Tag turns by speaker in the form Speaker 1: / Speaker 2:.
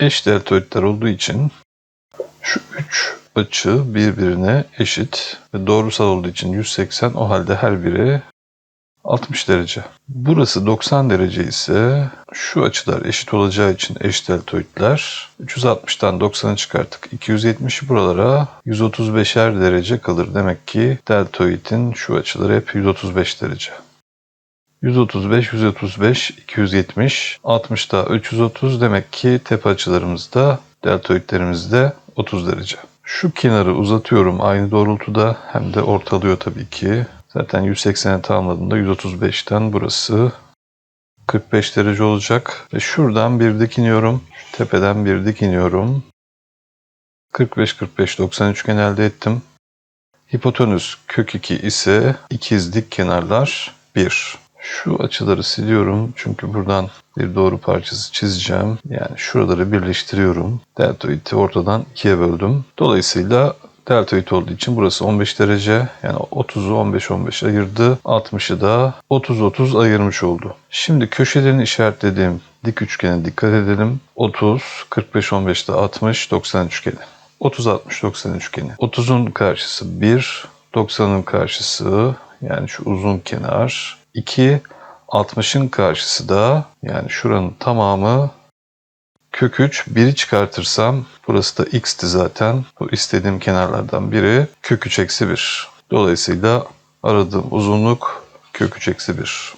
Speaker 1: eş deltoidler olduğu için şu üç açı birbirine eşit ve doğrusal olduğu için 180 o halde her biri 60 derece. Burası 90 derece ise şu açılar eşit olacağı için eş deltoidler 360'tan 90'ı çıkarttık. 270'i buralara 135'er derece kalır. Demek ki deltoidin şu açıları hep 135 derece. 135, 135, 270, 60 da 330 demek ki tepe açılarımızda deltoidlerimizde 30 derece. Şu kenarı uzatıyorum aynı doğrultuda hem de ortalıyor tabii ki. Zaten 180'e tamamladığımda 135'ten burası 45 derece olacak. Ve şuradan bir dik iniyorum. Şu tepeden bir dik iniyorum. 45-45-90 üçgen elde ettim. Hipotenüs kök 2 ise ikiz dik kenarlar 1. Şu açıları siliyorum çünkü buradan bir doğru parçası çizeceğim. Yani şuraları birleştiriyorum. Deltoidi ortadan ikiye böldüm. Dolayısıyla deltoid olduğu için burası 15 derece. Yani 30'u 15-15 ayırdı. 60'ı da 30-30 ayırmış oldu. Şimdi köşelerini işaretlediğim dik üçgene dikkat edelim. 30, 45-15'te 60, 90 üçgeni. 30-60-90 üçgeni. 30'un karşısı 1, 90'ın karşısı yani şu uzun kenar 2, 60'ın karşısı da yani şuranın tamamı kök 3. 1'i çıkartırsam burası da x'ti zaten. Bu istediğim kenarlardan biri kök 3 eksi 1. Dolayısıyla aradığım uzunluk kök 3 eksi 1.